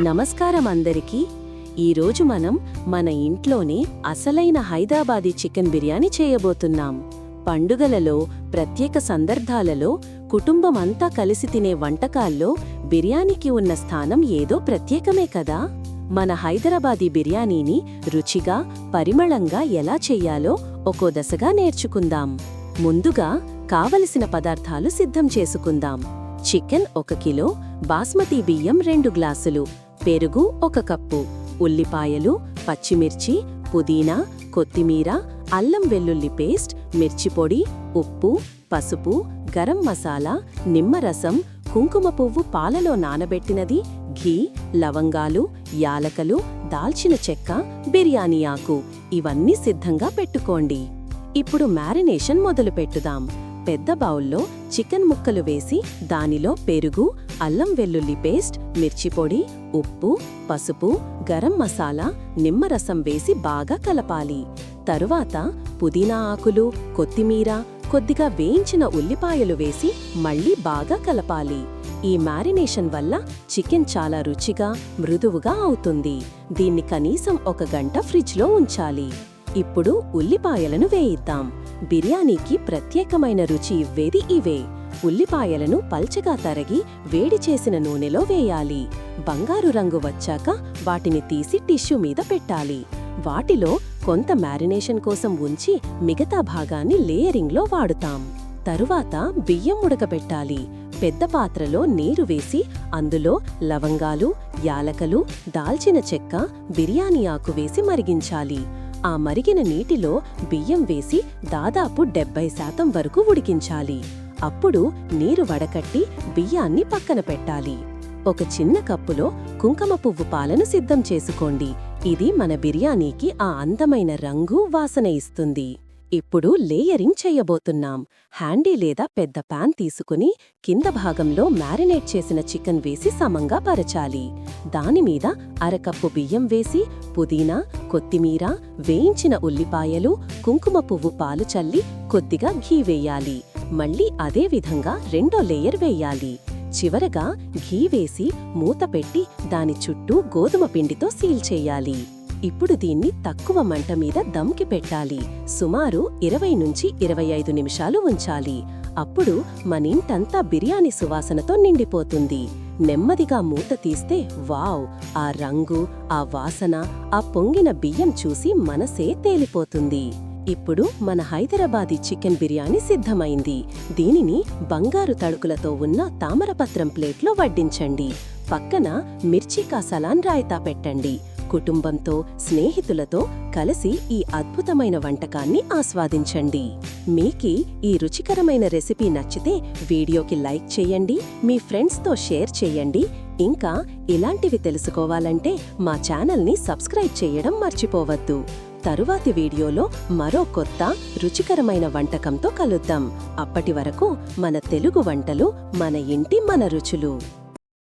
నమస్కారం అందరికీ. ఈరోజు మనం మన ఇంట్లోనే అసలైన హైదరాబాదీ చికెన్ బిర్యానీ చేయబోతున్నాం. పండుగలలో ప్రత్యేక సందర్భాలలో కుటుంబం అంతా కలిసి తినే వంటకాల్లో బిర్యానీకి ఉన్న స్థానం ఏదో ప్రత్యేకమే కదా? మన హైదరాబాదీ బిర్యానీని రుచిగా పరిమళంగా ఎలా చెయ్యాలో ఒక్కో దశగా నేర్చుకుందాం. ముందుగా కావలసిన పదార్థాలు సిద్ధం చేసుకుందాం. చికెన్ ఒక కిలో బాస్మతి బియ్యం రెండు గ్లాసులు పెరుగు ఒక కప్పు ఉల్లిపాయలు పచ్చిమిర్చి పుదీనా కొత్తిమీర అల్లం వెల్లుల్లి పేస్ట్ మిర్చి పొడి ఉప్పు పసుపు గరం మసాలా నిమ్మరసం కుంకుమ పువ్వు పాలలో నానబెట్టినది ఘీ లవంగాలు యాలకలు దాల్చిన చెక్క బిర్యానీ ఆకు. ఇవన్నీ సిద్ధంగా పెట్టుకోండి. ఇప్పుడు మ్యారినేషన్ మొదలుపెట్టుదాం. పెద్ద బౌల్లో చికెన్ ముక్కలు వేసి దానిలో పెరుగు అల్లం వెల్లుల్లి పేస్ట్ మిర్చిపొడి ఉప్పు పసుపు గరం మసాలా నిమ్మరసం వేసి బాగా కలపాలి. తరువాత పుదీనా ఆకులు కొత్తిమీర కొద్దిగా వేయించిన ఉల్లిపాయలు వేసి మళ్ళీ బాగా కలపాలి. ఈ మ్యారినేషన్ వల్ల చికెన్ చాలా రుచిగా మృదువుగా అవుతుంది. దీన్ని కనీసం ఒక గంట ఫ్రిడ్జ్లో ఉంచాలి. ఇప్పుడు ఉల్లిపాయలను వేయిద్దాం. బిర్యానీకి ప్రత్యేకమైన రుచి ఇవ్వేది ఇవే. ఉల్లిపాయలను పల్చగా తరగి వేడి చేసిన నూనెలో వేయాలి. బంగారు రంగు వచ్చాక వాటిని తీసి టిష్యూ మీద పెట్టాలి. వాటిలో కొంత మ్యారినేషన్ కోసం ఉంచి మిగతా భాగాన్ని లేయరింగ్లో వాడుతాం. తరువాత బియ్యం ఉడకబెట్టాలి. పెద్ద పాత్రలో నీరు వేసి అందులో లవంగాలు యాలకలు దాల్చిన చెక్క బిర్యానీ ఆకు వేసి మరిగించాలి. ఆ మరిగిన నీటిలో బియ్యం వేసి దాదాపు డెబ్బై శాతం వరకు ఉడికించాలి. అప్పుడు నీరు వడకట్టి బియ్యాన్ని పక్కన పెట్టాలి. ఒక చిన్న కప్పులో కుంకుమ పువ్వు పాలను సిద్ధం చేసుకోండి. ఇది మన బిర్యానీకి ఆ అందమైన రంగు వాసన ఇస్తుంది. ఇప్పుడు లేయరింగ్ చేయబోతున్నాం. హ్యాండీ లేదా పెద్ద పాన్ తీసుకుని కింద భాగంలో మ్యారినేట్ చేసిన చికెన్ వేసి సమంగా పరచాలి. దానిమీద అరకప్పు బియ్యం వేసి పుదీనా కొత్తిమీర వేయించిన ఉల్లిపాయలు కుంకుమ పువ్వు పాలు చల్లి కొద్దిగా ఘీ వేయాలి. మళ్ళీ అదే విధంగా రెండో లేయర్ వేయాలి. చివరగా ఘీ వేసి మూత పెట్టి దాని చుట్టూ గోధుమ పిండితో సీల్ చేయాలి. ఇప్పుడు దీన్ని తక్కువ మంట మీద దమ్కి పెట్టాలి. సుమారు ఇరవై నుంచి ఇరవై ఐదు నిమిషాలు ఉంచాలి. అప్పుడు మనింటంతా బిర్యానీ సువాసనతో నిండిపోతుంది. నెమ్మదిగా మూత తీస్తే వావ్ ఆ రంగు ఆ వాసన ఆ పొంగిన బియ్యం చూసి మనసే తేలిపోతుంది. ఇప్పుడు మన హైదరాబాదీ చికెన్ బిర్యానీ సిద్ధమైంది. దీనిని బంగారు తడుకులతో ఉన్న తామరపత్రం ప్లేట్లో వడ్డించండి. పక్కన మిర్చి కాసలాన్ రాయితా పెట్టండి. కుటుంబంతో స్నేహితులతో కలిసి ఈ అద్భుతమైన వంటకాన్ని ఆస్వాదించండి. మీకి ఈ రుచికరమైన రెసిపీ నచ్చితే వీడియోకి లైక్ చేయండి మీ ఫ్రెండ్స్తో షేర్ చేయండి. ఇంకా ఇలాంటివి తెలుసుకోవాలంటే మా ఛానల్ని సబ్స్క్రైబ్ చేయడం మర్చిపోవద్దు. తరువాతి వీడియోలో మరో కొత్త రుచికరమైన వంటకంతో కలుద్దాం. అప్పటి వరకు మన తెలుగు వంటలు మన ఇంటి మన రుచులు.